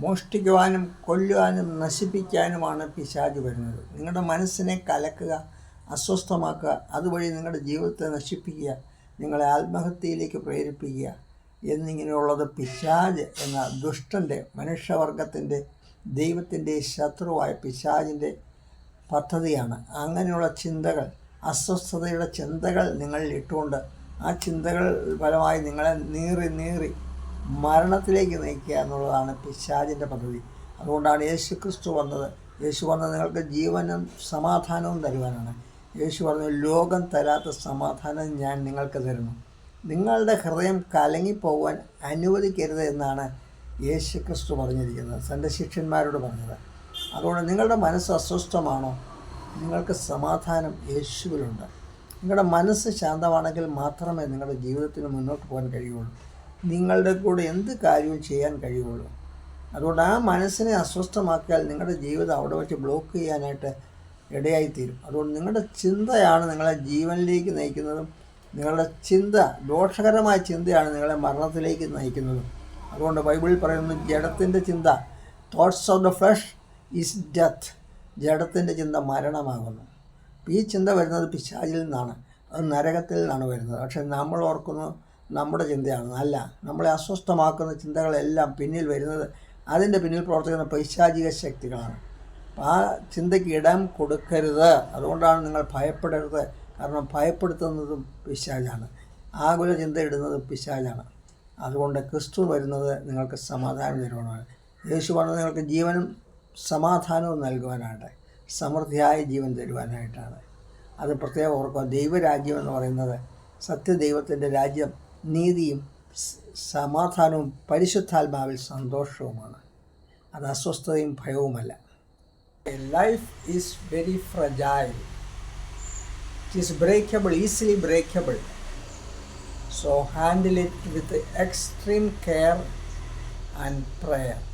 മോഷ്ടിക്കുവാനും കൊല്ലുവാനും നശിപ്പിക്കാനുമാണ് പിശാജ് വരുന്നത്. നിങ്ങളുടെ മനസ്സിനെ കലക്കുക അസ്വസ്ഥമാക്കുക അതുവഴി നിങ്ങളുടെ ജീവിതത്തെ നശിപ്പിക്കുക നിങ്ങളെ ആത്മഹത്യയിലേക്ക് പ്രേരിപ്പിക്കുക എന്നിങ്ങനെയുള്ളത് പിശാജ് എന്ന ദുഷ്ടന്റെ മനുഷ്യവർഗത്തിന്റെ ദൈവത്തിന്റെ ശത്രുവായ പിശാജിന്റെ പദ്ധതിയാണ്. അങ്ങനെയുള്ള ചിന്തകൾ അസ്വസ്ഥതയുടെ ചിന്തകൾ നിങ്ങളിൽ ഇട്ടുകൊണ്ട് ആ ചിന്തകൾ ഫലമായി നിങ്ങളെ നീറി നീറി മരണത്തിലേക്ക് നയിക്കുക എന്നുള്ളതാണ് പിശാചിന്റെ പദ്ധതി. അതുകൊണ്ടാണ് യേശു ക്രിസ്തു വന്നത്. യേശു വന്നത് നിങ്ങൾക്ക് ജീവനും സമാധാനവും തരുവാനാണ്. യേശു പറഞ്ഞു ലോകം തരാത്ത സമാധാനം ഞാൻ നിങ്ങൾക്ക് തരുന്നു. നിങ്ങളുടെ ഹൃദയം കലങ്ങിപ്പോകാൻ അനുവദിക്കരുത് എന്നാണ് യേശു ക്രിസ്തു പറഞ്ഞിരിക്കുന്നത്. തന്റെ ശിഷ്യന്മാരോട് പറഞ്ഞത്. അതുകൊണ്ട് നിങ്ങളുടെ മനസ്സ് അസ്വസ്ഥമാണോ? നിങ്ങൾക്ക് സമാധാനം യേശുവിലുണ്ട്. നിങ്ങളുടെ മനസ്സ് ശാന്തമാണെങ്കിൽ മാത്രമേ നിങ്ങളുടെ ജീവിതത്തിന് മുന്നോട്ട് പോകാൻ കഴിയുള്ളൂ. നിങ്ങളുടെ കൂടെ എന്ത് കാര്യവും ചെയ്യാൻ കഴിയുള്ളൂ. അതുകൊണ്ട് ആ മനസ്സിനെ അസ്വസ്ഥമാക്കിയാൽ നിങ്ങളുടെ ജീവിതം അവിടെ വെച്ച് ബ്ലോക്ക് ചെയ്യാനായിട്ട് ഇടയായിത്തീരും. അതുകൊണ്ട് നിങ്ങളുടെ ചിന്തയാണ് നിങ്ങളെ ജീവനിലേക്ക് നയിക്കുന്നതും നിങ്ങളുടെ ചിന്ത ദോഷകരമായ ചിന്തയാണ് നിങ്ങളെ മരണത്തിലേക്ക് നയിക്കുന്നതും. അതുകൊണ്ട് ബൈബിളിൽ പറയുന്നു ജഡത്തിന്റെ ചിന്ത thoughts of the flesh is death ജഡത്തിന്റെ ചിന്ത മരണമാകുന്നു. ഈ ചിന്ത വരുന്നത് പിശാചിൽ നിന്നാണ് അത് നരകത്തിൽ നിന്നാണ് വരുന്നത്. പക്ഷേ നമ്മൾ ഓർക്കുന്നു നമ്മുടെ ചിന്തയാണ്. അല്ല നമ്മളെ അസ്വസ്ഥമാക്കുന്ന ചിന്തകളെല്ലാം പിന്നിൽ വരുന്നത് അതിന്റെ പിന്നിൽ പ്രവർത്തിക്കുന്ന പൈശാചിക ശക്തികളാണ്. ആ ചിന്തയ്ക്ക് ഇടം കൊടുക്കരുത്. അതുകൊണ്ടാണ് നിങ്ങൾ ഭയപ്പെടരുത്. കാരണം ഭയപ്പെടുത്തുന്നതും പിശാചാണ്. ആകുല ചിന്ത ഇടുന്നത് പിശാചാണ്. അതുകൊണ്ട് ക്രിസ്തു വരുന്നത് നിങ്ങൾക്ക് സമാധാനം തരുവാനാണ്. യേശു പറഞ്ഞത് നിങ്ങൾക്ക് ജീവനും സമാധാനവും നൽകുവാനായിട്ട് സമൃദ്ധിയായ ജീവൻ തരുവാനായിട്ടാണ്. അത് പ്രത്യേകം ഓർക്കുക. ദൈവരാജ്യം എന്ന് പറയുന്നത് സത്യദൈവത്തിന്റെ രാജ്യം നീതിയും സമാധാനവും പരിശുദ്ധാത്മാവിൽ സന്തോഷവുമാണ്. അത് അസ്വസ്ഥതയും ഭയവുമല്ല. Life is very fragile it is breakable easily breakable so handle it with extreme care and prayer